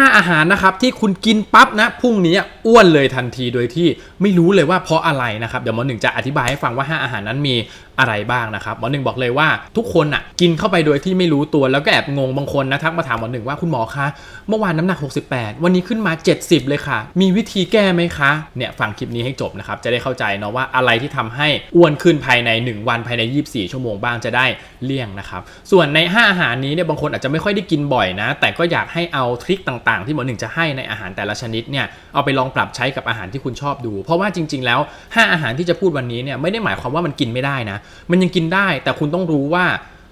5 อาหารนะครับที่คุณกินปั๊บนะพรุ่งนี้อ้วนเลยทันทีโดยที่ไม่รู้เลยว่าเพราะอะไรนะครับเดี๋ยวหมอหนึ่งจะอธิบายให้ฟังว่า 5 อาหารนั้นมีอะไรบ้างนะครับหมอหนึ่งบอกเลยว่าทุกคนอะกินเข้าไปโดยที่ไม่รู้ตัวแล้วก็แอบงงบางคนนะทักมาถามหมอหนึ่งว่าคุณหมอคะเมื่อวานน้ำหนัก 68 วันนี้ขึ้นมา 70 เลยค่ะ มีวิธีแก้ไหมคะเนี่ยฟังคลิปนี้ให้จบนะครับจะได้เข้าใจเนาะว่าอะไรที่ทำให้อ้วนขึ้นภายใน 1 วันภายใน 24 ชั่วโมงบ้างจะได้เลี่ยงนะครับส่วนใน 5 อาหารนี้เนี่ยบางคนอาจจะไม่ค่อยได้กินบ่อยนะ แต่ก็อยากให้เอาทริคต่างๆ ที่หมอหนึ่งจะให้ในอาหารแต่ละชนิดเนี่ยเอาไปลองปรับใช้กับอาหารที่คุณชอบดู เพราะว่าจริง ๆ แล้ว 5 อาหารที่จะพูดวันนี้เนี่ยไม่ได้หมายความว่ามันกินไม่ได้นะมันยังกินได้ แต่คุณต้องรู้ว่า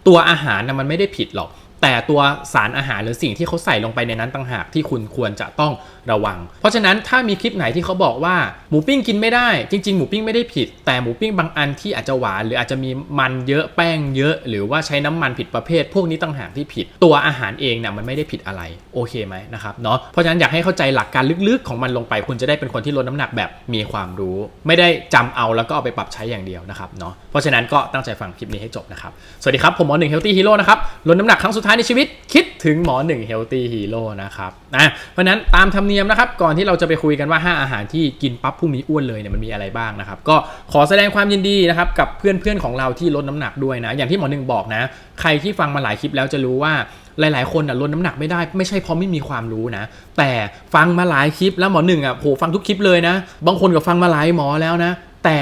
ตัวอาหารนะมันไม่ได้ผิดหรอก แต่ตัวสารอาหารหรือสิ่งที่เขาใส่ลงไปในนั้นต่างหากที่คุณควรจะต้องระวัง เพราะฉะนั้นถ้ามีคลิปไหนที่เขาบอกว่าหมูปิ้งกินไม่ได้ จริง ๆ หมูปิ้งไม่ได้ผิด แต่หมูปิ้งบางอันที่อาจจะหวาน หรืออาจจะมีมันเยอะแป้งเยอะ หรือว่าใช้น้ำมันผิดประเภท พวกนี้ต่างหากที่ผิด ตัวอาหารเองเนี่ยมันไม่ได้ผิดอะไรโอเคไหมนะครับเนาะเพราะฉะนั้นอยากให้เข้าใจหลักการลึกๆ ของมันลงไปคุณจะได้เป็นคนที่ลดน้ำหนักแบบมีความรู้ ไม่ได้จำเอาแล้วก็เอาไปปรับใช้อย่างเดียวนะครับเนาะเพราะฉะนั้นก็ตั้งใจฟังคลิปนี้ให้จบนะครับสวัสดีครับผมหมอหนึ่งเฮลตี้ฮีโร่นะครับลดน้ำหนักครั้งสุดท้ายในชีวิตคิดถึงหมอหนึ่งเฮลตี้ฮีโร่นะครับนะเพราะนั้นตามธรรมเนียมนะครับ ก่อนที่เราจะไปคุยกันว่า 5 อาหารที่กินปั๊บพรุ่งนี้อ้วนเลยเนี่ยมันมีอะไรบ้างนะครับ ก็ขอแสดงความยินดีนะครับ กับเพื่อนๆของเราที่ลดน้ำหนักด้วยนะ อย่างที่หมอหนึ่งบอกนะ ใครที่ฟังมาหลายคลิปแล้วจะรู้ว่าหลาย ๆ คนอะลดน้ำหนักไม่ได้ไม่ใช่เพราะไม่มีความรู้นะ แต่ฟังมาหลายคลิปแล้วหมอหนึ่งอะโหฟังทุกคลิปเลยนะ บางคนก็ฟังมาหลายหมอแล้วนะ แต่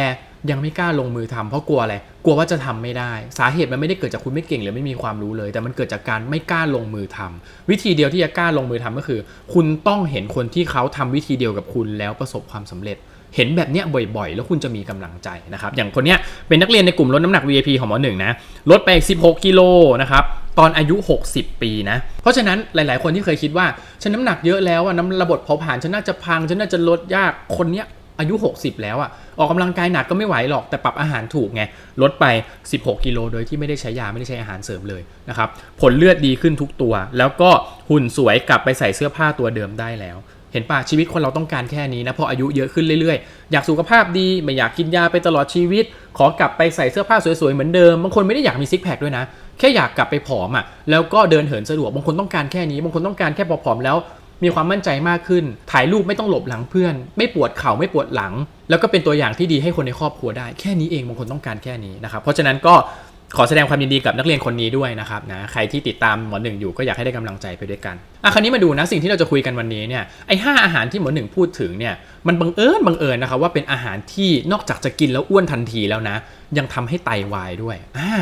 ยังไม่กล้าลงมือทำเพราะกลัวอะไร กลัวว่าจะทำไม่ได้ สาเหตุมันไม่ได้เกิดจากคุณไม่เก่งหรือไม่มีความรู้เลย แต่มันเกิดจากการไม่กล้าลงมือทำวิธีเดียวที่จะกล้าลงมือทำก็คือ คุณต้องเห็นคนที่เขาทำวิธีเดียวกับคุณแล้วประสบความสำเร็จ เห็นแบบเนี้ยบ่อยๆ แล้วคุณจะมีกำลังใจนะครับ อย่างคนเนี้ยเป็นนักเรียนในกลุ่มลดน้ำหนัก VIP ของหมอหนึ่งนะ ลดไป16กิโลนะครับตอนอายุ 60 ปีนะ เพราะฉะนั้นหลาย ๆ คนที่เคยคิดว่า ฉันน้ำหนักเยอะแล้วอะน้ำระบบเผาผลาญฉันน่าจะพัง ฉันน่าจะลดยาก คนเนี้ย อายุ 60 แล้วอะออกกำลังกายหนักก็ไม่ไหวหรอกแต่ปรับอาหารถูกไงลดไป 16 กิโลโดยที่ไม่ได้ใช้ยาไม่ได้ใช้อาหารเสริมเลยนะครับผลเลือดดีขึ้นทุกตัว แล้วก็หุ่นสวยกลับไปใส่เสื้อผ้าตัวเดิมได้แล้ว เห็นป่ะชีวิตคนเราต้องการแค่นี้นะพออายุเยอะขึ้นเรื่อยๆ อยากสุขภาพดีไม่อยากกินยาไปตลอดชีวิต ขอกลับไปใส่เสื้อผ้าสวยๆเหมือนเดิมบางคนไม่ได้อยากมีซิกแพคด้วยนะแค่อยากกลับไปผอมอะแล้วก็เดินเหินสะดวกบางคนต้องการแค่นี้บางคนต้องการแค่พอผอมแล้ว มีความมั่นใจมากขึ้น ถ่ายรูปไม่ต้องหลบหลังเพื่อน ไม่ปวดเข่าไม่ปวดหลัง แล้วก็เป็นตัวอย่างที่ดีให้คนในครอบครัวได้ แค่นี้เองบางคนต้องการแค่นี้นะครับ เพราะฉะนั้นก็ขอแสดงความยินดีกับนักเรียนคนนี้ด้วยนะครับนะใครที่ติดตามหมอหนึ่งอยู่ก็อยากให้ได้กำลังใจไปด้วยกันอะคราวนี้มาดูนะสิ่งที่เราจะคุยกันวันนี้เนี่ยไอ้ห้าอาหารที่หมอหนึ่งพูดถึงเนี่ยมันบังเอิญบังเอิญนะครับว่าเป็นอาหารที่นอกจากจะกินแล้วอ้วนทันทีแล้วนะ ยังทำให้ไตวายด้วยอ่า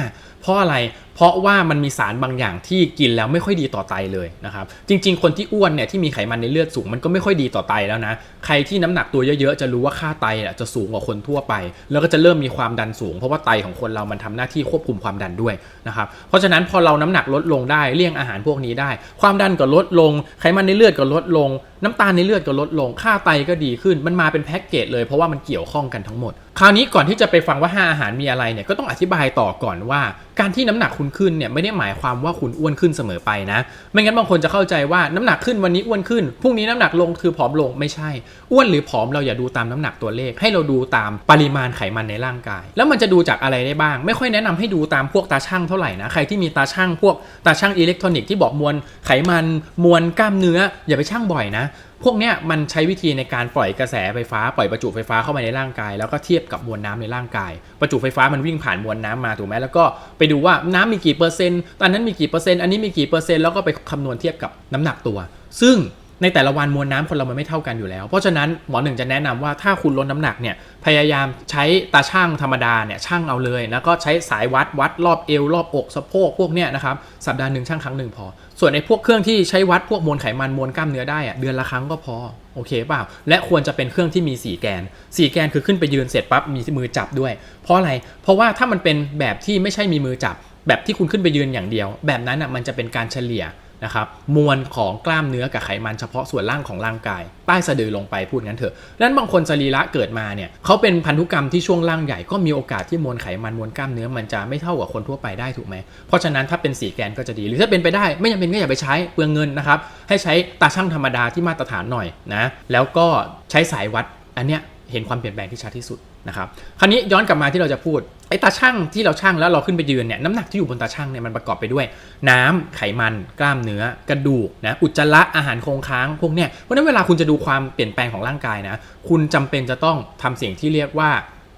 เพราะอะไรเพราะว่ามันมีสารบางอย่างที่กินแล้วไม่ค่อยดีต่อไตเลยนะครับจริง ๆ คนที่อ้วนเนี่ยที่มีไขมันในเลือดสูงมันก็ไม่ค่อยดีต่อไตแล้วนะใครที่น้ำหนักตัวเยอะๆจะรู้ว่าค่าไตอะจะสูงกว่าคนทั่วไป แล้วก็จะเริ่มมีความดันสูง เพราะว่าไตของคนเรามันทำหน้าที่ควบคุมความดันด้วยนะครับเพราะฉะนั้นพอเราน้ำหนักลดลงได้เลี่ยงอาหารพวกนี้ได้ ความดันก็ลดลง ไขมันในเลือดก็ลดลง น้ำตาลในเลือดก็ลดลง ค่าไตก็ดีขึ้นมันมาเป็นแพ็กเกจเลยเพราะว่ามันเกี่ยวข้องกันทั้งหมด คราวนี้ก่อนที่จะไปฟังว่า 5 อาหารมีอะไรเนี่ยก็ต้องอธิบายต่อก่อนว่า การที่น้ำหนักคุณขึ้นเนี่ยไม่ได้หมายความว่าคุณอ้วนขึ้นเสมอไปนะ ไม่งั้นบางคนจะเข้าใจว่าน้ำหนักขึ้นวันนี้อ้วนขึ้นพรุ่งนี้น้ำหนักลงคือผอมลงไม่ใช่ อ้วนหรือผอมเราอย่าดูตามน้ำหนักตัวเลข ให้เราดูตามปริมาณไขมันในร่างกาย แล้วมันจะดูจากอะไรได้บ้าง ไม่ค่อยแนะนำให้ดูตามพวกตาช่างเท่าไหร่นะใครที่มีตาช่างพวกตาช่างอิเล็กทรอนิกส์ที่บอกมวลไขมันมวลกล้ามเนื้อ อย่าไปช่างบ่อยนะพวกเนี้ยมันใช้วิธีในการปล่อยกระแสไฟฟ้าปล่อยประจุไฟฟ้าเข้ามาในร่างกาย แล้วก็เทียบกับมวลน้ำในร่างกาย ประจุไฟฟ้ามันวิ่งผ่านมวลน้ำมาถูกไหมแล้วก็ไปดูว่าน้ำมีกี่เปอร์เซ็นต์ตอนนั้นมีกี่เปอร์เซ็นต์อันนี้มีกี่เปอร์เซ็นต์แล้วก็ไปคำนวณเทียบกับน้ำหนักตัว ซึ่ง ในแต่ละวันมวลน้ำคนเรามันไม่เท่ากันอยู่แล้ว เพราะฉะนั้นหมอหนึ่งจะแนะนำว่าถ้าคุณลดน้ำหนักเนี่ยพยายามใช้ตาช่างธรรมดาเนี่ยช่างเอาเลย แล้วก็ใช้สายวัดวัดรอบเอวรอบอกสะโพกพวกเนี้ยนะครับสัปดาห์หนึ่งช่างครั้งหนึ่งพอ ส่วนในพวกเครื่องที่ใช้วัดพวกมวลไขมันมวลกล้ามเนื้อได้อะเดือนละครั้งก็พอโอเคเปล่า และควรจะเป็นเครื่องที่มี 4 แกน 4 แกนคือขึ้นไปยืนเสร็จปั๊บมีมือจับด้วย เพราะอะไร เพราะว่าถ้ามันเป็นแบบที่ไม่ใช่มีมือจับ แบบที่คุณขึ้นไปยืนอย่างเดียว แบบนั้นอะมันจะเป็นการเฉลี่ย นะครับมวลของกล้ามเนื้อกับไขมันเฉพาะส่วนล่างของร่างกาย ใต้สะดือลงไปพูดงั้นเถอะดังนั้นบางคนสรีระเกิดมาเนี่ยเขาเป็นพันธุกรรมที่ช่วงล่างใหญ่ก็มีโอกาสที่มวลไขมันมวลกล้ามเนื้อมันจะไม่เท่ากับคนทั่วไปได้ถูกไหมเพราะฉะนั้นถ้าเป็นสีแกนก็จะดีหรือถ้าเป็นไปได้ไม่จำเป็นก็อย่าไปใช้เปลืองเงินนะครับให้ใช้ตาช่างธรรมดาที่มาตรฐานหน่อยนะแล้วก็ใช้สายวัดอันเนี้ยเห็นความเปลี่ยนแปลงที่ชัดที่สุด นะครับคราวนี้ย้อนกลับมาที่เราจะพูดไอ้ตาช่างที่เราช่างแล้วเราขึ้นไปยืนเนี่ยน้ำหนักที่อยู่บนตาช่างเนี่ยมันประกอบไปด้วย น้ำไขมัน กล้ามเนื้อกระดูกนะอุจจาระอาหารคงค้างพวกเนี้ยเพราะฉะนั้นเวลาคุณจะดูความเปลี่ยนแปลงของร่างกายนะคุณจำเป็นจะต้องทำสิ่งที่เรียกว่า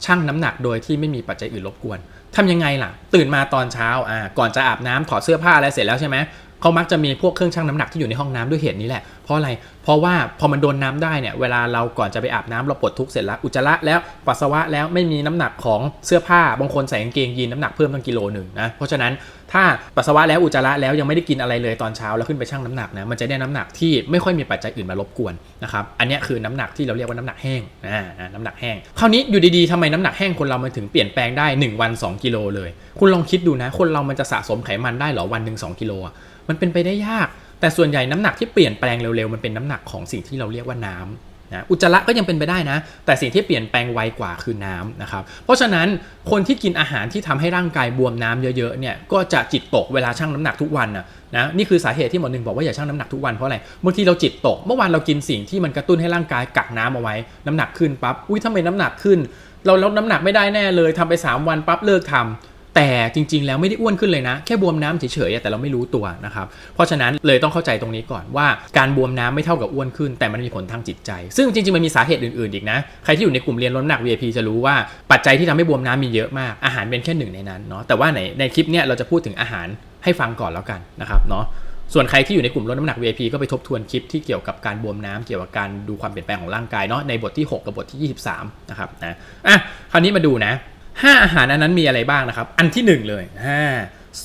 ชั่งน้ำหนักโดยที่ไม่มีปัจจัยอื่นรบกวนทำยังไงล่ะ ตื่นมาตอนเช้าอ่าก่อนจะอาบน้ำถอดเสื้อผ้าอะไรเสร็จแล้วใช่ไหม เขามักจะมีพวกเครื่องชั่งน้ำหนักที่อยู่ในห้องน้ำด้วยเหตุนี้แหละ เพราะอะไร เพราะว่าพอมันโดนน้ำได้เนี่ย เวลาเราก่อนจะไปอาบน้ำเราปลดทุกข์เสร็จแล้ว อุจจาระแล้ว ปัสสาวะแล้วไม่มีน้ำหนักของเสื้อผ้า บางคนใส่กางเกงยีนน้ำหนักเพิ่มตั้งกิโลหนึ่งนะ เพราะฉะนั้นถ้าปัสสาวะแล้วอุจจาระแล้วยังไม่ได้กินอะไรเลยตอนเช้าแล้วขึ้นไปชั่งน้ำหนักนะ มันจะได้น้ำหนักที่ไม่ค่อยมีปัจจัยอื่นมารบกวนนะครับ อันนี้คือน้ำหนักที่เราเรียกว่าน้ำหนักแห้งอ่าอ่าน้ำหนักแห้ง คราวนี้อยู่ดีๆทำไมน้ำหนักแห้งคนเรามันถึงเปลี่ยนแปลงได้ 1 วัน 2 กิโลเลย คุณลองคิดดูนะ คนเรามันจะสะสมไขมันได้หรอวันหนึ่ง2กิโลอะ มันเป็นไปได้ยาก แต่ส่วนใหญ่น้ำหนักที่เปลี่ยนแปลงเร็วๆ มันเป็นน้ำหนักของสิ่งที่เราเรียกว่าน้ำนะอุจจาระก็ยังเป็นไปได้นะ แต่สิ่งที่เปลี่ยนแปลงไวกว่าคือน้ำนะครับ เพราะฉะนั้นคนที่กินอาหารที่ทำให้ร่างกายบวมน้ำเยอะๆเนี่ยก็จะจิตตกเวลาชั่งน้ำหนักทุกวันนะนะนี่คือสาเหตุที่หมอหนึ่งบอกว่าอย่าชั่งน้ำหนักทุกวันเพราะอะไรบางทีเราจิตตก เมื่อวานเรากินสิ่งที่มันกระตุ้นให้ร่างกายกักน้ำเอาไว้น้ำหนักขึ้นปั๊บอุ้ยทำไมน้ำหนักขึ้น เราลดน้ำหนักไม่ได้แน่เลยทำไป 3 วันปั๊บเลิกทำ แต่จริงๆ แล้วไม่ได้อ้วนขึ้นเลยนะ แค่บวมน้ำเฉยๆแต่เราไม่รู้ตัวนะครับ เพราะฉะนั้นเลยต้องเข้าใจตรงนี้ก่อนว่าการบวมน้ำไม่เท่ากับอ้วนขึ้น แต่มันมีผลทางจิตใจ ซึ่งจริงๆ มันมีสาเหตุอื่นๆ อีกนะ ใครที่อยู่ในกลุ่มเรียนลดน้ำหนัก VIP จะรู้ว่าปัจจัยที่ทำให้บวมน้ำมีเยอะมาก อาหารเป็นแค่หนึ่งในนั้นเนาะ แต่ว่าในในคลิปเนี้ยเราจะพูดถึงอาหารให้ฟังก่อนแล้วกันนะครับเนาะส่วนใครที่อยู่ในกลุ่มลดน้ำหนัก VIP ก็ไปทบทวนคลิปที่เกี่ยวกับการบวมน้ำเกี่ยวกับการดูความเปลี่ยนแปลงของร่างกายเนาะในบทที่ 6 กับบทที่ 23นะครับนะอะคราวนี้มาดูนะ 5 อาหารอันนั้นมีอะไรบ้างนะครับ อันที่ 1 เลยอ่า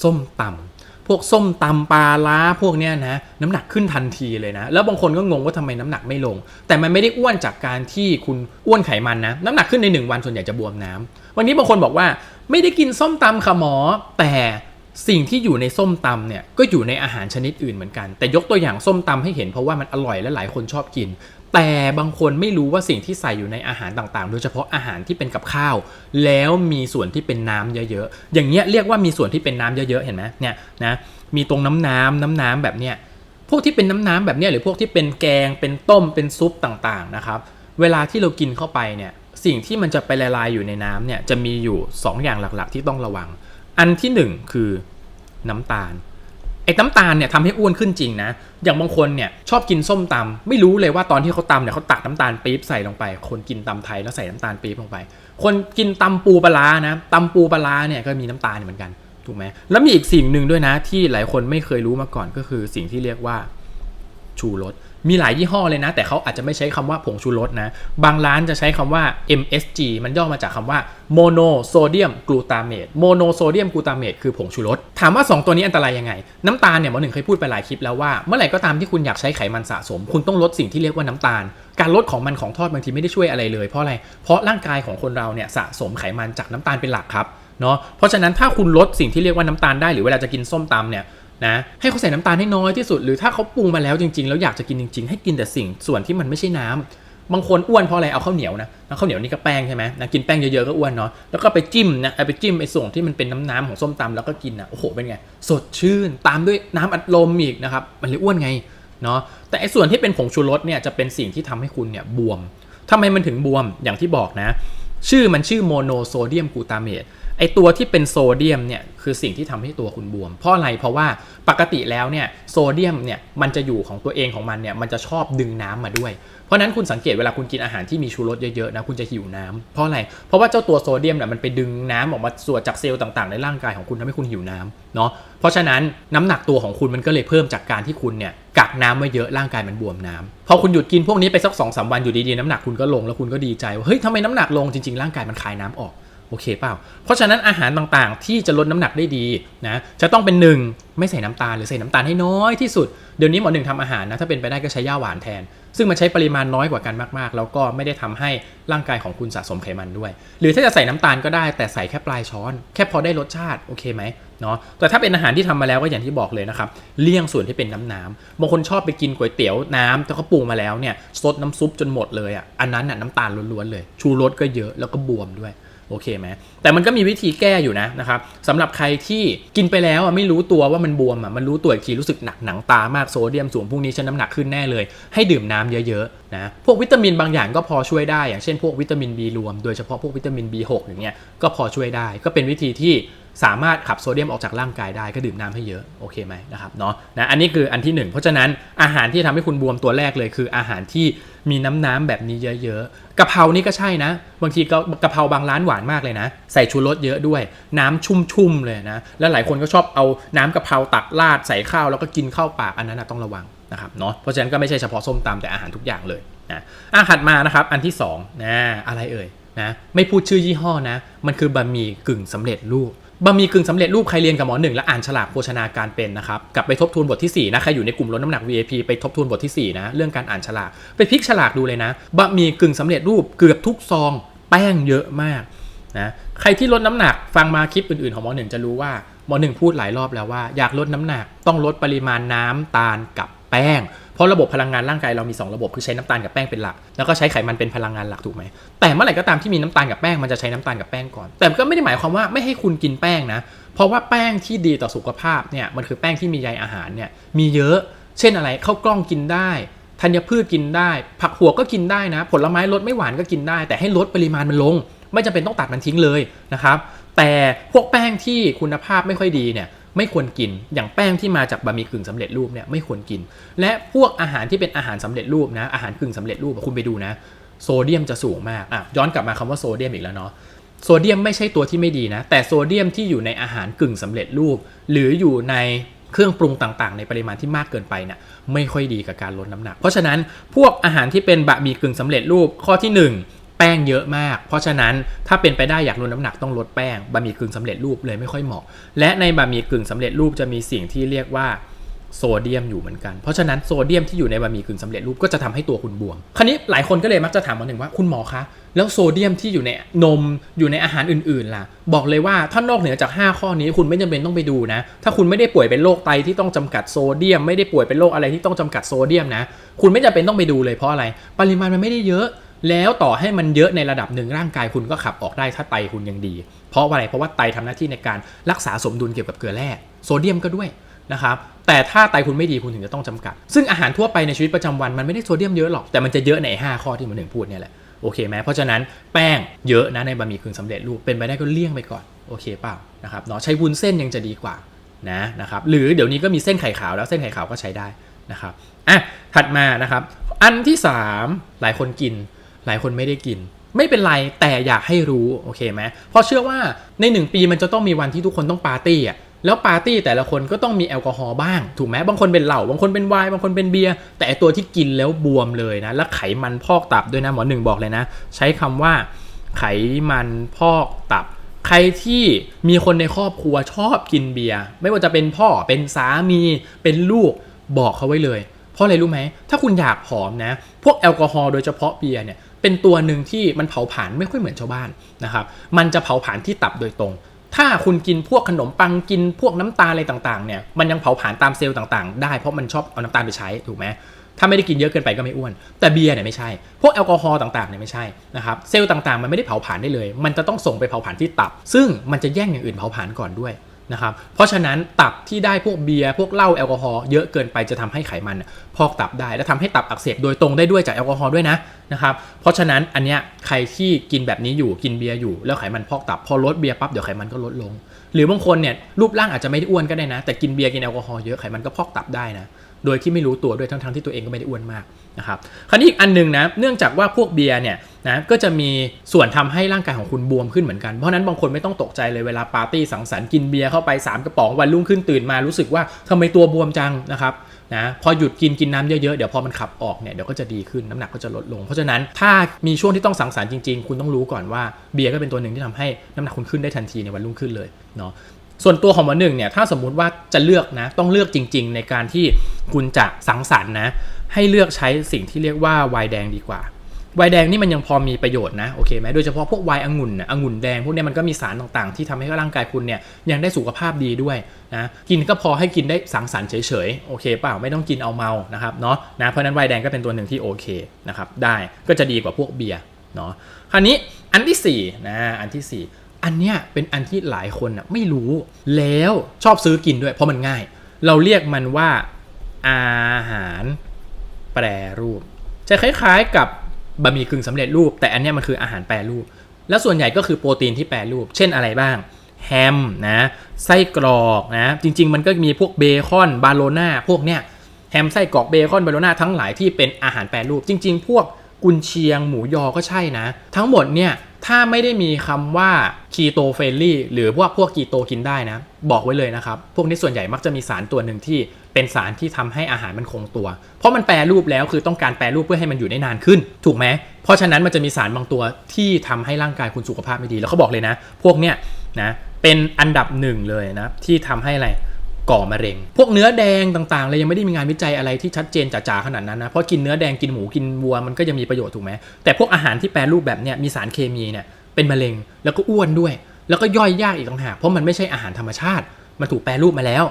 ส้มตำพวกส้มตำปลาล้าพวกเนี้ยนะน้ำหนักขึ้นทันทีเลยนะ แล้วบางคนก็งงว่าทำไมน้ำหนักไม่ลง แต่มันไม่ได้อ้วนจากการที่คุณอ้วนไขมันนะ น้ำหนักขึ้นใน 1 วันส่วนใหญ่จะบวมน้ำวันนี้บางคนบอกว่าไม่ได้กินส้มตำค่ะหมอ แต่สิ่งที่อยู่ในส้มตำเนี่ยก็อยู่ในอาหารชนิดอื่นเหมือนกัน แต่ยกตัวอย่างส้มตำให้เห็นเพราะว่ามันอร่อยและหลายคนชอบกิน แต่บางคนไม่รู้ว่าสิ่งที่ใส่อยู่ในอาหารต่างๆ โดยเฉพาะอาหารที่เป็นกับข้าว แล้วมีส่วนที่เป็นน้ำเยอะๆ อย่างเงี้ยเรียกว่ามีส่วนที่เป็นน้ำเยอะๆ เห็นไหมเนี่ยนะ มีตรงน้ำน้ำน้ำน้ำแบบเนี้ย พวกที่เป็นน้ำน้ำแบบเนี้ยหรือพวกที่เป็นแกง เป็นต้ม เป็นซุปต่างๆ นะครับ เวลาที่เรากินเข้าไปเนี่ย สิ่งที่มันจะไปละลายอยู่ในน้ำเนี่ย จะมีอยู่ 2 อย่างหลักๆ ที่ต้องระวัง อันที่หนึ่งคือน้ำตาล ไอ้น้ำตาลเนี่ยทำให้อ้วนขึ้นจริงนะ อย่างบางคนเนี่ยชอบกินส้มตำไม่รู้เลยว่าตอนที่เขาตำเนี่ยเขาตักน้ำตาลปี๊บใส่ลงไป คนกินตำไทยแล้วใส่น้ำตาลปี๊บลงไป คนกินตำปูปลานะตำปูปลาร้าเนี่ยก็มีน้ำตาลเหมือนกันถูกไหมแล้วมีอีกสิ่งหนึ่งด้วยนะที่หลายคนไม่เคยรู้มาก่อนก็คือสิ่งที่เรียกว่าชูรส มีหลายยี่ห้อเลยนะ แต่เขาอาจจะไม่ใช้คำว่าผงชูรสนะ บางร้านจะใช้คำว่า MSG มันย่อมาจากคำว่า monosodium glutamate monosodium glutamate คือผงชูรส ถามว่า 2 ตัวนี้อันตรายยังไง น้ำตาลเนี่ยหมอหนึ่งเคยพูดไปหลายคลิปแล้วว่า เมื่อไหร่ก็ตามที่คุณอยากใช้ไขมันสะสม คุณต้องลดสิ่งที่เรียกว่าน้ำตาล การลดของมันของทอดบางทีไม่ได้ช่วยอะไรเลย เพราะอะไร เพราะร่างกายของคนเราเนี่ยสะสมไขมันจากน้ำตาลเป็นหลักครับเนาะเพราะฉะนั้นถ้าคุณลดสิ่งที่เรียกว่าน้ำตาลได้หรือเวลาจะกินส้มตำเนี่ย นะให้เขาใส่น้ำตาลให้น้อยที่สุด หรือถ้าเขาปรุงมาแล้วจริงๆ แล้วอยากจะกินจริง ๆ ให้กินแต่สิ่งส่วนที่มันไม่ใช่น้ำบางคนอ้วนเพราะอะไรเอาข้าวเหนียวนะข้าวเหนียวนี่ก็แป้งใช่ไหมนะกินแป้งเยอะๆก็อ้วนเนาะแล้วก็ไปจิ้มนะไปจิ้มไอ้ส่วนที่มันเป็นน้ำๆของส้มตำแล้วก็กินนะโอ้โหเป็นไงสดชื่นตามด้วยน้ำอัดลมอีกนะครับมันเลยอ้วนไงเนาะแต่ไอ้ส่วนที่เป็นผงชูรสเนี่ยจะเป็นสิ่งที่ทำให้คุณเนี่ยบวมทำไมมันถึงบวมอย่างที่บอกนะ ชื่อมันชื่อโมโนโซเดียมกลูตาเมต ไอตัวที่เป็นโซเดียมเนี่ยคือสิ่งที่ทำให้ตัวคุณบวม เพราะอะไรเพราะว่าปกติแล้วเนี่ยโซเดียมเนี่ยมันจะอยู่ของตัวเองของมันเนี่ยมันจะชอบดึงน้ำมาด้วย เพราะนั้นคุณสังเกตเวลาคุณกินอาหารที่มีชูรสเยอะๆนะคุณจะหิวน้ำเพราะอะไรเพราะว่าเจ้าตัวโซเดียมเนี่ยมันไปดึงน้ำออกมาส่วนจากเซลล์ต่างๆ ในร่างกายของคุณทำให้คุณหิวน้ำเนาะเพราะฉะนั้นน้ำหนักตัวของคุณมันก็เลยเพิ่มจากการที่คุณเนี่ยกักน้ำไว้เยอะร่างกายมันบวมน้ำพอคุณหยุดกินพวกนี้ไปสักสองสามวันอยู่ดีๆน้ำหนักคุณก็ลงแล้วคุณก็ดีใจว่าเฮ้ยทำไมน้ำหนักลงจริงๆร่างกายมันคายน้ำออก โอเคเปล่า เพราะฉะนั้นอาหารต่างๆ ที่จะลดน้ำหนักได้ดีนะจะต้องเป็นหนึ่งไม่ใส่น้ำตาลหรือใส่น้ำตาลให้น้อยที่สุด เดี๋ยวนี้หมอหนึ่งทำอาหารนะถ้าเป็นไปได้ก็ใช้ย่าหวานแทน ซึ่งมันใช้ปริมาณน้อยกว่ากันมากๆ แล้วก็ไม่ได้ทำให้ร่างกายของคุณสะสมไขมันด้วย หรือถ้าจะใส่น้ำตาลก็ได้แต่ใส่แค่ปลายช้อน แค่พอได้รสชาติโอเคไหมเนาะแต่ถ้าเป็นอาหารที่ทำมาแล้วก็อย่างที่บอกเลยนะครับเลี่ยงส่วนที่เป็นน้ำน้ำบางคนชอบไปกินก๋วยเตี๋ยวน้ำแต่เขาปรุงมาแล้วเนี่ยซดน้ำซุปจนหมดเลยอะอันนั้นน่ะน้ำตาลล้วนๆเลย ชูรสก็เยอะแล้วก็บวมด้วย โอเคไหมแต่มันก็มีวิธีแก้อยู่นะนะครับสำหรับใครที่กินไปแล้วอะไม่รู้ตัวว่ามันบวมอะมันรู้ตัวอีกทีรู้สึกหนักหนังตามากโซเดียมสูงพวกนี้ฉันน้ำหนักขึ้นแน่เลย ให้ดื่มน้ำเยอะๆนะพวกวิตามินบางอย่างก็พอช่วยได้ อย่างเช่นพวกวิตามิน B รวม โดยเฉพาะพวกวิตามิน B6 อย่างเงี้ยก็พอช่วยได้ ก็เป็นวิธีที่ สามารถขับโซเดียมออกจากร่างกายได้ก็ดื่มน้ำให้เยอะโอเคไหมนะครับเนาะนะอันนี้คืออันที่หนึ่งเพราะฉะนั้นอาหารที่ทำให้คุณบวมตัวแรกเลย คืออาหารที่มีน้ำน้ำแบบนี้เยอะๆกะเพรานี่ก็ใช่นะ บางทีก็กะเพราบางร้านหวานมากเลยนะ ใส่ชูรสเยอะด้วย น้ำชุ่มๆเลยนะแล้วหลายคนก็ชอบเอาน้ำกะเพราตักราดใส่ข้าวแล้วก็กินเข้าปากอันนั้นต้องระวังนะครับเนาะเพราะฉะนั้นก็ไม่ใช่เฉพาะส้มตำแต่อาหารทุกอย่างเลยนะอาหัดมานะครับอันที่สองนะอะไรเอ่ยนะไม่พูดชื่อยี่ห้อนะ มันคือบะหมี่กึ่งสำเร็จรูป บะหมี่กึ่งสำเร็จรูปใครเรียนกับหมอหนึ่งและอ่านฉลากโภชนาการเป็นนะครับกลับไปทบทวนบทที่4นะใครอยู่ในกลุ่มลดน้ำหนัก VIP ไปทบทวนบทที่4นะเรื่องการอ่านฉลากไปพลิกฉลากดูเลยนะบะหมี่กึ่งสำเร็จรูปเกือบทุกซอง แป้งเยอะมากนะใครที่ลดน้ำหนักฟังมาคลิปอื่นๆของหมอหนึ่งจะรู้ว่าหมอหนึ่งพูดหลายรอบแล้วว่าอยากลดน้ำหนักต้องลดปริมาณน้ำตาลกับ แป้ง เพราะระบบพลังงานร่างกายเรามี 2 ระบบคือใช้น้ำตาลกับแป้งเป็นหลัก แล้วก็ใช้ไขมันเป็นพลังงานหลักถูกไหมแต่เมื่อไหร่ก็ตามที่มีน้ำตาลกับแป้งมันจะใช้น้ำตาลกับแป้งก่อน แต่ก็ไม่ได้หมายความว่าไม่ให้คุณกินแป้งนะ เพราะว่าแป้งที่ดีต่อสุขภาพเนี่ยมันคือแป้งที่มีใยอาหารเนี่ยมีเยอะ เช่นอะไรข้าวกล้องกินได้ธัญพืชกินได้ ผักหัวก็กินได้นะ ผลไม้รสไม่หวานก็กินได้ แต่ให้ลดปริมาณมันลง ไม่จำเป็นต้องตัดมันทิ้งเลยนะครับแต่พวกแป้งที่คุณภาพไม่ค่อยดีเนี่ย ไม่ควรกิน อย่างแป้งที่มาจากบะหมี่กึ่งสำเร็จรูปเนี่ยไม่ควรกิน และพวกอาหารที่เป็นอาหารสำเร็จรูปนะอาหารกึ่งสำเร็จรูปคุณไปดูนะ โซเดียมจะสูงมากอะย้อนกลับมาคำว่าโซเดียมอีกแล้วเนาะโซเดียมไม่ใช่ตัวที่ไม่ดีนะ แต่โซเดียมที่อยู่ในอาหารกึ่งสำเร็จรูป หรืออยู่ในเครื่องปรุงต่างๆ ในปริมาณที่มากเกินไปเนี่ยไม่ค่อยดีกับการลดน้ำหนัก เพราะฉะนั้นพวกอาหารที่เป็นบะหมี่กึ่งสำเร็จรูปข้อที่หนึ่ง แป้งเยอะมาก เพราะฉะนั้นถ้าเป็นไปได้อยากลดน้ำหนักต้องลดแป้งบะหมี่กึ่งสำเร็จรูปเลยไม่ค่อยเหมาะ และในบะหมี่กึ่งสำเร็จรูปจะมีสิ่งที่เรียกว่าโซเดียมอยู่เหมือนกัน เพราะฉะนั้นโซเดียมที่อยู่ในบะหมี่กึ่งสำเร็จรูปก็จะทำให้ตัวคุณบวม คราวนี้หลายคนก็เลยมักจะถามมาหนึ่งว่าคุณหมอคะ แล้วโซเดียมที่อยู่ในนมอยู่ในอาหารอื่นๆล่ะ บอกเลยว่าถ้านอกเหนือจาก 5 ข้อนี้คุณไม่จำเป็นต้องไปดูนะ ถ้าคุณไม่ได้ป่วยเป็นโรคไตที่ต้องจำกัดโซเดียม ไม่ได้ป่วยเป็นโรคอะไรที่ต้องจำกัดโซเดียมนะ คุณไม่จำเป็นต้องไปดูเลยเพราะอะไร ปริมาณมันไม่ได้เยอะ แล้วต่อให้มันเยอะในระดับหนึ่งร่างกายคุณก็ขับออกได้ถ้าไตคุณยังดี เพราะอะไรเพราะว่าไตทำหน้าที่ในการรักษาสมดุลเกี่ยวกับเกลือแร่โซเดียมก็ด้วยนะครับแต่ถ้าไตคุณไม่ดีคุณถึงจะต้องจำกัด ซึ่งอาหารทั่วไปในชีวิตประจำวันมันไม่ได้โซเดียมเยอะหรอกแต่มันจะเยอะใน5ข้อที่หมันหนึ่งพูดเนี่ยแหละโอเคไหมเพราะฉะนั้นแป้งเยอะนะในบะหมี่กึ่งสำเร็จรูปเป็นไปได้ก็เลี่ยงไปก่อนโอเคเปล่านะครับเนาะใช้วุ้นเส้นยังจะดีกว่านะนะครับหรือเดี๋ยวนี้ก็มีเส้นไข่ขาวแล้วเส้นไข่ขาวก็ใช้ได้นะครับอะถัดมานะครับ อันที่ 3 หลายคนกิน หลายคนไม่ได้กิน ไม่เป็นไรแต่อยากให้รู้โอเคไหมเพราะเชื่อว่าใน 1 ปีมันจะต้องมีวันที่ทุกคนต้องปาร์ตี้อะแล้วปาร์ตี้แต่ละคนก็ต้องมีแอลกอฮอล์บ้าง ถูกไหมบางคนเป็นเหล้าบางคนเป็นไวน์บางคนเป็นเบียร์แต่ตัวที่กินแล้วบวมเลยนะ แล้วไขมันพอกตับด้วยนะหมอหนึ่งบอกเลยนะ ใช้คำว่าไขมันพอกตับ ใครที่มีคนในครอบครัวชอบกินเบียร์ไม่ว่าจะเป็นพ่อเป็นสามีเป็นลูกบอกเขาไว้เลย เพราะอะไรรู้ไหมถ้าคุณอยากผอมนะ พวกแอลกอฮอล์โดยเฉพาะเบียร์เนี่ย เป็นตัวหนึ่งที่มันเผาผลาญไม่ค่อยเหมือนชาวบ้านนะครับมันจะเผาผลาญที่ตับโดยตรง ถ้าคุณกินพวกขนมปังกินพวกน้ำตาลอะไรต่างๆเนี่ยมันยังเผาผลาญตามเซลล์ต่างๆ ได้เพราะมันชอบเอาน้ำตาลไปใช้ถูกไหมถ้าไม่ได้กินเยอะเกินไปก็ไม่อ้วน แต่เบียร์เนี่ยไม่ใช่ พวกแอลกอฮอล์ต่างๆเนี่ยไม่ใช่นะครับเซลล์ต่างๆ มันไม่ได้เผาผลาญได้เลย มันจะต้องส่งไปเผาผลาญที่ตับ ซึ่งมันจะแย่งอย่างอื่นเผาผลาญก่อนด้วย นะครับเพราะฉะนั้นตับที่ได้พวกเบียร์พวกเหล้าแอลกอฮอล์เยอะเกินไปจะทำให้ไขมันพอกตับได้ และทำให้ตับอักเสบโดยตรงได้ด้วยจากแอลกอฮอล์ด้วยนะนะครับเพราะฉะนั้นอันเนี้ยใครที่กินแบบนี้อยู่กินเบียร์อยู่แล้วไขมันพอกตับพอลดเบียร์ปั๊บเดี๋ยวไขมันก็ลดลง หรือบางคนเนี่ยรูปร่างอาจจะไม่ได้อ้วนก็ได้นะ แต่กินเบียร์กินแอลกอฮอล์เยอะไขมันก็พอกตับได้นะโดยที่ไม่รู้ตัวด้วยทั้งๆที่ตัวเองก็ไม่ได้อ้วนมาก นะครับคราวนี้อีกอันหนึงนะเนื่องจากว่าพวกเบียร์เนี่ยนะก็จะมีส่วนทำให้ร่างกายของคุณบวมขึ้นเหมือนกัน เพราะนั้นบางคนไม่ต้องตกใจเลยเวลาปาร์ตี้สังสรรค์กินเบียร์เข้าไป 3 กระป๋องวันรุ่งขึ้นตื่นมารู้สึกว่าทำไมตัวบวมจังนะครับนะพอหยุดกินกินน้ำเยอะๆ เดี๋ยวพอมันขับออกเนี่ยเดี๋ยวก็จะดีขึ้นน้ำหนักก็จะลดลง เพราะฉะนั้นถ้ามีช่วงที่ต้องสังสรรค์จริงๆ คุณต้องรู้ก่อนว่าเบียร์ก็เป็นตัวหนึ่งที่ทำให้น้ำหนักคุณขึ้นได้ทันทีในวันรุ่งขึ้นเลยเนาะส่วนตัวของหมอหนึ่งเนี่ยถ้าสมมุติว่าจะเลือกนะต้องเลือกจริง ๆ ในการที่คุณจะสังสรรค์นะ ให้เลือกใช้สิ่งที่เรียกว่าไวน์แดงดีกว่า ไวน์แดงนี่มันยังพอมีประโยชน์นะโอเคไหมโดยเฉพาะพวกไวน์องุ่นนะองุ่นแดงพวกนี้มันก็มีสารต่างๆ ที่ทำให้ร่างกายคุณเนี่ยยังได้สุขภาพดีด้วยนะกินก็พอให้กินได้สังสรรค์เฉยๆโอเคเปล่าไม่ต้องกินเอาเมานะครับเนาะนะเพราะนั้นไวน์แดงก็เป็นตัวหนึ่งที่โอเคนะครับได้ก็จะดีกว่าพวกเบียร์เนาะคราวนี้อันที่สี่นะอันที่สี่อันเนี้ยเป็นอันที่หลายคนอะไม่รู้แล้วชอบซื้อกินด้วยเพราะมันง่าย เราเรียกมันว่าอาหาร แปรรูป จะคล้ายๆกับบะหมี่กึ่งสำเร็จรูป แต่อันนี้มันคืออาหารแปรรูป แล้วส่วนใหญ่ก็คือโปรตีนที่แปรรูป เช่นอะไรบ้าง แฮมนะไส้กรอกนะจริง ๆ มันก็มีพวกเบคอนบาโลน่าพวกเนี้ยแฮมไส้กรอกเบคอนบาโลน่าทั้งหลายที่เป็นอาหารแปรรูป จริง ๆ พวกกุนเชียงหมูยอก็ใช่นะ ทั้งหมดเนี่ยถ้าไม่ได้มีคำว่าคีโตเฟรนลี่หรือพวกพวกคีโตกินได้นะ บอกไว้เลยนะครับ พวกนี้ส่วนใหญ่มักจะมีสารตัวหนึ่งที่ เป็นสารที่ทำให้อาหารมันคงตัว เพราะมันแปรรูปแล้วคือต้องการแปรรูปเพื่อให้มันอยู่ได้นานขึ้น ถูกไหมเพราะฉะนั้นมันจะมีสารบางตัวที่ทำให้ร่างกายคุณสุขภาพไม่ดี แล้วเขาบอกเลยนะ พวกเนี้ยนะเป็นอันดับหนึ่งเลยนะที่ทำให้อะไรก่อมะเร็ง พวกเนื้อแดงต่างๆเลยยังไม่ได้มีงานวิจัยอะไรที่ชัดเจนจ๋าๆขนาดนั้นนะ เพราะกินเนื้อแดงกินหมูกินวัวมันก็ยังมีประโยชน์ถูกไหมแต่พวกอาหารที่แปรรูปแบบเนี้ยมีสารเคมีเนี่ยเป็นมะเร็งแล้วก็อ้วนด้วย แล้วก็ย่อยยากอีกต่างหากเพราะมันไม่ใช่อาหารธรรมชาติ มันถูกแปรรูปมาแล้ว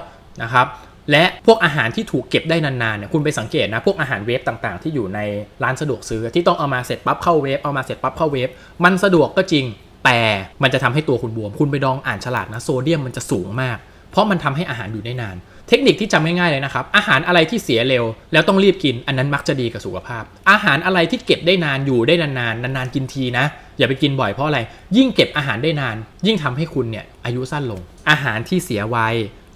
นะครับ และพวกอาหารที่ถูกเก็บได้นานๆเนี่ยคุณไปสังเกตนะพวกอาหารเวฟต่างๆ ที่อยู่ในร้านสะดวกซื้อที่ต้องเอามาเสร็จปั๊บเข้าเวฟเอามาเสร็จปั๊บเข้าเวฟมันสะดวกก็จริง แต่มันจะทำให้ตัวคุณบวม คุณไปลองอ่านฉลากนะโซเดียมมันจะสูงมาก เพราะมันทำให้อาหารอยู่ได้นาน เทคนิคที่จำง่ายๆเลยนะครับอาหารอะไรที่เสียเร็ว แล้วต้องรีบกินอันนั้นมักจะดีกับสุขภาพ อาหารอะไรที่เก็บได้นานอยู่ได้นานๆนานๆกินทีนะอย่าไปกินบ่อยเพราะอะไร ยิ่งเก็บอาหารได้นาน ยิ่งทำให้คุณเนี่ยอายุสั้นลง อาหารที่เสียไว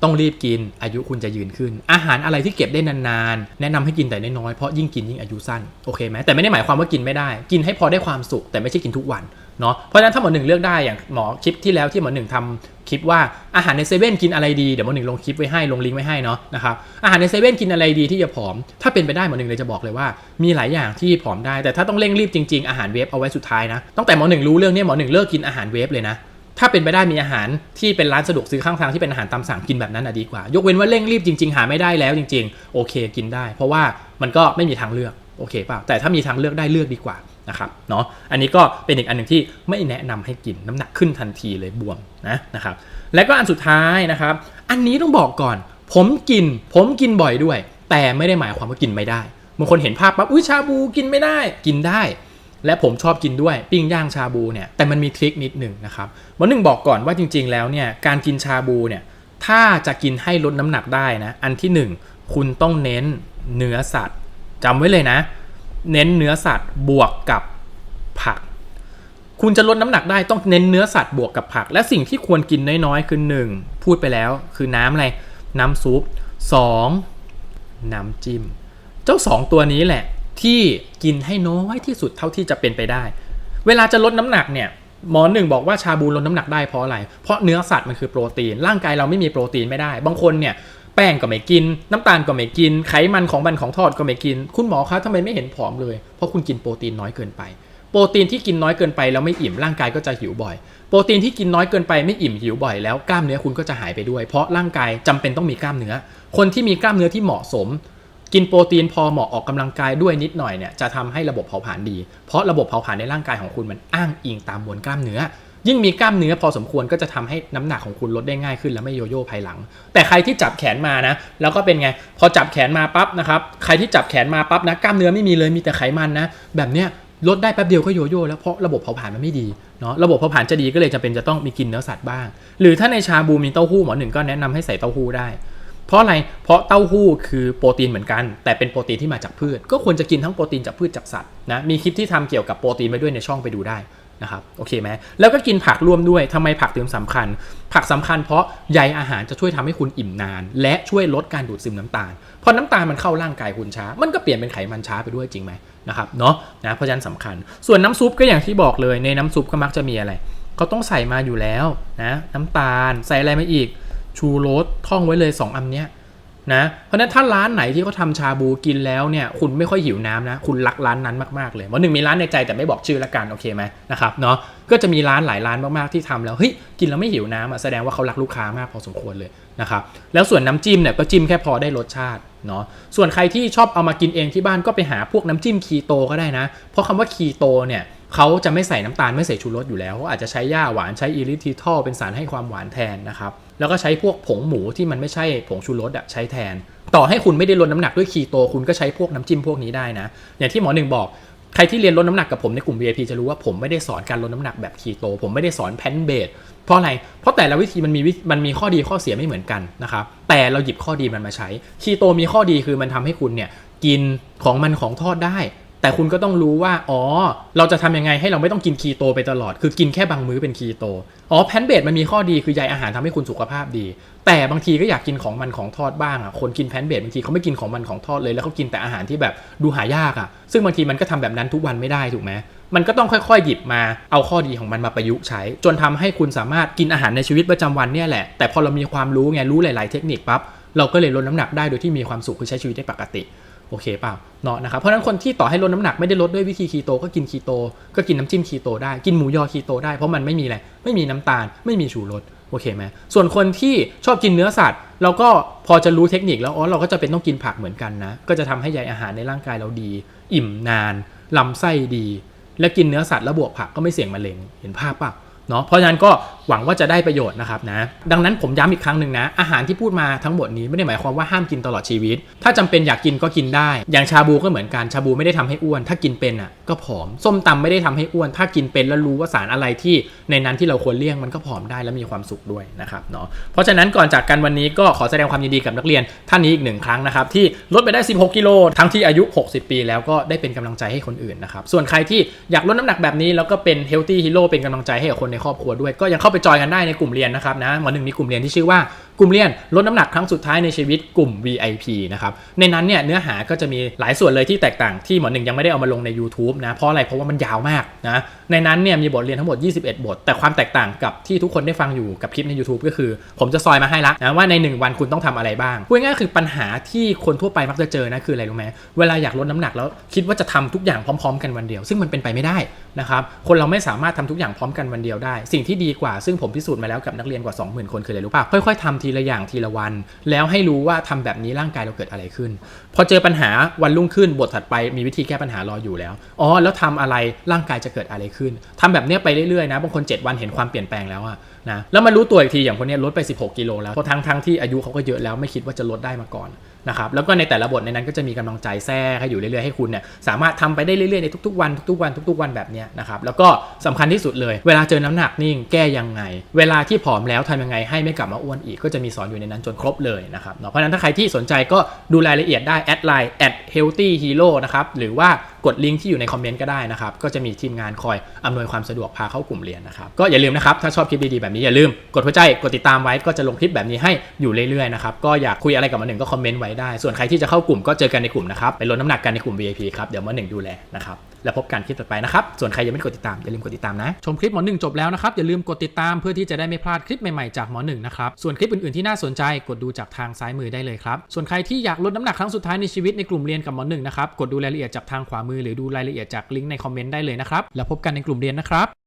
ต้องรีบกินอายุคุณจะยืนขึ้น อาหารอะไรที่เก็บได้นานๆ แนะนำให้กินแต่น้อยๆเพราะยิ่งกินยิ่งอายุสั้นโอเคไหมแต่ไม่ได้หมายความว่ากินไม่ได้ กินให้พอได้ความสุข แต่ไม่ใช่กินทุกวันเนาะเพราะฉะนั้นถ้าหมอหนึ่งเลือกได้อย่างหมอคลิปที่แล้วที่หมอหนึ่งทำคลิปว่าอาหารในเซเว่นกินอะไรดีเดี๋ยวหมอหนึ่งลงคลิปไว้ให้ลงลิงก์ไว้ให้เนาะนะครับอาหารในเซเว่นกินอะไรดีที่จะผอม ถ้าเป็นไปได้หมอหนึ่งเลยจะบอกเลยว่า มีหลายอย่างที่ผอมได้ แต่ถ้าต้องเร่งรีบจริงๆอาหารเวฟเอาไว้สุดท้ายนะตั้งแต่หมอหนึ่งรู้เรื่องนี้หมอหนึ่งเลิกกินอาหารเวฟเลยนะ ถ้าเป็นไปได้มีอาหารที่เป็นร้านสะดวกซื้อข้างทางที่เป็นอาหารตามสั่งกินแบบนั้นอะดีกว่า ยกเว้นว่าเร่งรีบจริง ๆ หาไม่ได้แล้วจริง ๆ โอเคกินได้ เพราะว่ามันก็ไม่มีทางเลือกโอเคเปล่าแต่ถ้ามีทางเลือกได้เลือกดีกว่านะครับเนาะอันนี้ก็เป็นอีกอันหนึ่งที่ไม่แนะนำให้กินน้ำหนักขึ้นทันทีเลยบวมนะนะครับและก็อันสุดท้ายนะครับ อันนี้ต้องบอกก่อน ผมกิน ผมกินบ่อยด้วย แต่ไม่ได้หมายความว่ากินไม่ได้บางคนเห็นภาพปั๊บอุ้ยชาบูกินไม่ได้กินได้ และผมชอบกินด้วยปิ้งย่างชาบูเนี่ยแต่มันมีทริคนิดหนึ่งนะครับวันหนึ่งบอกก่อนว่าจริง ๆ แล้วเนี่ยการกินชาบูเนี่ยถ้าจะกินให้ลดน้ำหนักได้นะอันที่หนึ่งคุณต้องเน้นเนื้อสัตว์จำไว้เลยนะ เน้นเนื้อสัตว์บวกกับผัก คุณจะลดน้ำหนักได้ต้องเน้นเนื้อสัตว์บวกกับผัก และสิ่งที่ควรกินน้อยๆคือหนึ่งพูดไปแล้วคือน้ำอะไรน้ำซุปสองน้ำจิ้ม เจ้าสองตัวนี้แหละ ที่กินให้น้อยที่สุดเท่าที่จะเป็นไปได้ เวลาจะลดน้ำหนักเนี่ยหมอหนึ่งบอกว่าชาบูลดน้ำหนักได้เพราะอะไร เพราะเนื้อสัตว์มันคือโปรตีน ร่างกายเราไม่มีโปรตีนไม่ได้ บางคนเนี่ยแป้งก็ไม่กิน น้ำตาลก็ไม่กิน ไขมันของมันของทอดก็ไม่กิน คุณหมอคะทำไมไม่เห็นผอมเลย เพราะคุณกินโปรตีนน้อยเกินไป โปรตีนที่กินน้อยเกินไปแล้วไม่อิ่มร่างกายก็จะหิวบ่อย โปรตีนที่กินน้อยเกินไปไม่อิ่มหิวบ่อยแล้วกล้ามเนื้อคุณก็จะหายไปด้วย เพราะร่างกายจำเป็นต้องมีกล้ามเนื้อ คนที่มีกล้ามเนื้อที่เหมาะสม กินโปรตีนพอเหมาะออกกำลังกายด้วยนิดหน่อยเนี่ยจะทำให้ระบบเผาผลาญดี เพราะระบบเผาผลาญในร่างกายของคุณมันอ้างอิงตามมวลกล้ามเนื้อ ยิ่งมีกล้ามเนื้อพอสมควรก็จะทำให้น้ำหนักของคุณลดได้ง่ายขึ้นและไม่โยโย่ภายหลัง แต่ใครที่จับแขนมานะ แล้วก็เป็นไง พอจับแขนมาปั๊บนะครับใครที่จับแขนมาปั๊บนะกล้ามเนื้อไม่มีเลยมีแต่ไขมันนะ แบบเนี้ยลดได้แป๊บเดียวก็โยโย่แล้วเพราะระบบเผาผลาญมันไม่ดีเนาะระบบเผาผลาญจะดีก็เลยจะเป็นจะต้องมีกินเนื้อสัตว์บ้าง หรือถ้าในชาบูมีเต้าหู้หมอหนึ่งก็แนะนำให้ใส่เต้าหู้ได้ เพราะอะไร เพราะเต้าหู้คือโปรตีนเหมือนกัน แต่เป็นโปรตีนที่มาจากพืช ก็ควรจะกินทั้งโปรตีนจากพืชจากสัตว์นะ มีคลิปที่ทำเกี่ยวกับโปรตีนไว้ด้วยในช่องไปดูได้นะครับ โอเคไหมแล้วก็กินผักร่วมด้วยทำไมผักถึงสำคัญ ผักสำคัญเพราะใยอาหารจะช่วยทำให้คุณอิ่มนาน และช่วยลดการดูดซึมน้ำตาลพอน้ำตาลมันเข้าร่างกายคุณช้า มันก็เปลี่ยนเป็นไขมันช้าไปด้วยจริงไหมนะครับ เนาะนะเพราะฉะนั้นสำคัญ ส่วนน้ำซุปก็อย่างที่บอกเลย ในน้ำซุปก็มักจะมีอะไรเขาต้องใส่มาอยู่แล้วนะ น้ำตาล ใส่อะไรมาอีก ชูรสท่องไว้เลยสองอันเนี้ยนะเพราะนั้นถ้าร้านไหนที่เขาทำชาบูกินแล้วเนี่ยคุณไม่ค่อยหิวน้ำนะ คุณรักร้านนั้นมากๆเลยวันหนึ่งมีร้านในใจแต่ไม่บอกชื่อละกันโอเคไหมนะครับเนาะก็จะมีร้านหลายร้านมากๆที่ทำแล้วเฮ้ยกินแล้วไม่หิวน้ำแสดงว่าเขารักลูกค้ามากพอสมควรเลยนะครับแล้วส่วนน้ำจิ้มเนี่ยก็จิ้มแค่พอได้รสชาติเนาะส่วนใครที่ชอบเอามากินเองที่บ้านก็ไปหาพวกน้ำจิ้มคีโตก็ได้นะ เพราะคำว่าคีโตเนี่ยเขาจะไม่ใส่น้ำตาลไม่ใส่ชูรสอยู่แล้วเขาอาจจะใช้หญ้าหวานใช้อิริทิทอลเป็นสารให้ความหวานแทนนะครับ แล้วก็ใช้พวกผงหมูที่มันไม่ใช่ผงชูรสอะใช้แทน ต่อให้คุณไม่ได้ลดน้ำหนักด้วยคีโต คุณก็ใช้พวกน้ำจิ้มพวกนี้ได้นะ อย่างที่หมอหนึ่งบอกใครที่เรียนลดน้ำหนักกับผมในกลุ่ม VIP จะรู้ว่าผมไม่ได้สอนการลดน้ำหนักแบบคีโต ผมไม่ได้สอนแพนเบสเพราะอะไร เพราะแต่ละวิธีมันมีวิมันมีข้อดีข้อเสียไม่เหมือนกันนะครับ แต่เราหยิบข้อดีมันมาใช้ คีโตมีข้อดีคือมันทำให้คุณเนี่ยกินของมันของทอดได้ แต่คุณก็ต้องรู้ว่า อ๋อ เราจะทำยังไงให้เราไม่ต้องกินคีโตไปตลอด คือกินแค่บางมื้อเป็นคีโต อ๋อแพนเบสมันมีข้อดีคือใยอาหารทำให้คุณสุขภาพดี แต่บางทีก็อยากกินของมันของทอดบ้างอะ คนกินแพนเบสบางทีเขาไม่กินของมันของทอดเลย แล้วเขากินแต่อาหารที่แบบดูหายากอะ ซึ่งบางทีมันก็ทำแบบนั้นทุกวันไม่ได้ถูกไหมมันก็ต้องค่อยๆ หยิบมา เอาข้อดีของมันมาประยุกต์ใช้ จนทำให้คุณสามารถกินอาหารในชีวิตประจำวันเนี่ยแหละ แต่พอเรามีความรู้ไง รู้หลาย ๆ เทคนิคปั๊บ เราก็เลยลดน้ำหนักได้โดยที่มีความสุขคือใช้ชีวิตได้ปกติ โอเคเปล่าเนาะนะครับเพราะฉะนั้นคนที่ต่อให้ลดน้ำหนักไม่ได้ลดด้วยวิธีคีโตก็กินคีโต ก็กินน้ำจิ้มคีโตได้กินหมูยอคีโตได้เพราะมันไม่มีอะไรไม่มีน้ำตาล ไม่มีชูรสโอเคไหมส่วนคนที่ชอบกินเนื้อสัตว์ เราก็พอจะรู้เทคนิคแล้วอ๋อเราก็จะเป็นต้องกินผักเหมือนกันนะ ก็จะทำให้ใยอาหารในร่างกายเราดี อิ่มนานลำไส้ดี และกินเนื้อสัตว์แล้วบวกผักก็ไม่เสี่ยงมะเร็งเห็นภาพป่ะเนาะเพราะฉะนั้นก็ หวังว่าจะได้ประโยชน์นะครับนะ ดังนั้นผมย้ำอีกครั้งหนึ่งนะ อาหารที่พูดมาทั้งหมดนี้ไม่ได้หมายความว่าห้ามกินตลอดชีวิต ถ้าจำเป็นอยากกินก็กินได้ อย่างชาบูก็เหมือนกัน ชาบูไม่ได้ทำให้อ้วน ถ้ากินเป็นอะก็ผอม ส้มตำไม่ได้ทำให้อ้วน ถ้ากินเป็นแล้วรู้ว่าสารอะไรที่ในนั้นที่เราควรเลี่ยงมันก็ผอมได้และมีความสุขด้วยนะครับเนาะ เพราะฉะนั้นก่อนจากกันวันนี้ก็ขอแสดงความยินดีกับนักเรียนท่านนี้อีกหนึ่งครั้งนะครับที่ลดไปได้ 16 กิโล ทั้งที่อายุ 60 ปี แล้วก็ได้เป็นกำลังใจให้คนอื่นนะครับ ส่วนใครที่อยากลดน้ำหนักแบบนี้แล้วก็เป็น healthy hero เป็นกำลังใจให้กับคนในครอบครัวด้วยก็ยังเข้าไปจอยกันได้ในกลุ่มเรียนนะครับนะหมอหนึ่งมีกลุ่มเรียนที่ชื่อว่า กลุ่มเรียนลดน้ำหนักครั้งสุดท้ายในชีวิตกลุ่ม VIP นะครับ ในนั้นเนี่ยเนื้อหาก็จะมีหลายส่วนเลยที่แตกต่างที่หมอหนึ่งยังไม่ได้เอามาลงใน YouTube นะ เพราะอะไร เพราะว่ามันยาวมากนะ ในนั้นเนี่ยมีบทเรียนทั้งหมด 21 บท แต่ความแตกต่างกับที่ทุกคนได้ฟังอยู่กับคลิปใน YouTube ก็คือ ผมจะซอยมาให้ละนะว่าใน 1 วันคุณต้องทำอะไรบ้างพูดง่ายคือปัญหาที่คนทั่วไปมักจะเจอนะคืออะไรรู้ไหมเวลาอยากลดน้ำหนักแล้วคิดว่าจะทำทุกอย่างพร้อม ๆ กันวันเดียว ซึ่งมันเป็นไปไม่ได้นะครับคนเราไม่สามารถทำทุกอย่างพร้อมกันวันเดียวได้ สิ่งที่ดีกว่าซึ่งผมพิสูจน์มาแล้วกับนักเรียนกว่า 20,000 คนคืออะไรรู้ป่ะค่อยๆทำทีละอย่างทีละวัน แล้วให้รู้ว่าทำแบบนี้ร่างกายเราเกิดอะไรขึ้น พอเจอปัญหาวันรุ่งขึ้นบทถัดไปมีวิธีแก้ปัญหารออยู่แล้วอ๋อแล้วทำอะไรร่างกายจะเกิดอะไรขึ้นทำแบบเนี้ยไปเรื่อยๆนะบางคน 7 วันเห็นความเปลี่ยนแปลงแล้วอะนะแล้วมารู้ตัวอีกทีอย่างคนนี้ลดไป 16 กิโลแล้วเพราะทั้งทั้งที่อายุเขาก็เยอะแล้วไม่คิดว่าจะลดได้มาก่อน นะครับแล้วก็ในแต่ละบทในนั้นก็จะมีกำลังใจแทรกให้อยู่เรื่อยๆให้คุณเนี่ยสามารถทำไปได้เรื่อยๆในทุกๆวันทุกๆวันทุกๆวันแบบเนี้ยนะครับแล้วก็สำคัญที่สุดเลย เวลาเจอน้ำหนักนิ่งแก้ยังไง เวลาที่ผอมแล้วทำยังไงให้ไม่กลับมาอ้วนอีกก็จะมีสอนอยู่ในนั้นจนครบเลยนะครับเนาะเพราะฉะนั้นถ้าใครที่สนใจก็ดูรายละเอียดได้แอดไลน์แอดเฮลตี้ฮีโร่นะครับหรือว่า กดลิงก์ที่อยู่ในคอมเมนต์ก็ได้นะครับ ก็จะมีทีมงานคอยอำนวยความสะดวกพาเข้ากลุ่มเรียนนะครับ ก็อย่าลืมนะครับ ถ้าชอบคลิปดีๆแบบนี้อย่าลืมกดหัวใจ กดติดตามไว้ ก็จะลงคลิปแบบนี้ให้อยู่เรื่อยๆนะครับ ก็อยากคุยอะไรกับหมาหนึ่งก็คอมเมนต์ไว้ได้ ส่วนใครที่จะเข้ากลุ่มก็เจอกันในกลุ่มนะครับ ไปลดน้ำหนักกันในกลุ่ม VIP ครับ เดี๋ยวหมอหนึ่งดูแลนะครับ แล้วพบกันคลิปต่อไปนะครับ ส่วนใครยังไม่กดติดตามอย่าลืมกดติดตามนะ ชมคลิปหมอหนึ่งจบแล้วนะครับ อย่าลืมกดติดตามเพื่อที่จะได้ไม่พลาดคลิปใหม่ๆจากหมอหนึ่งนะครับ ส่วนคลิปอื่นๆที่น่าสนใจกดดูจากทางซ้ายมือได้เลยครับ ส่วนใครที่อยากลดน้ำหนักครั้งสุดท้ายในชีวิตในกลุ่มเรียนกับหมอหนึ่งนะครับ กดดูรายละเอียดจากทางขวามือหรือดูรายละเอียดจากลิงก์ในคอมเมนต์ได้เลยนะครับ แล้วพบกันในกลุ่มเรียนนะครับ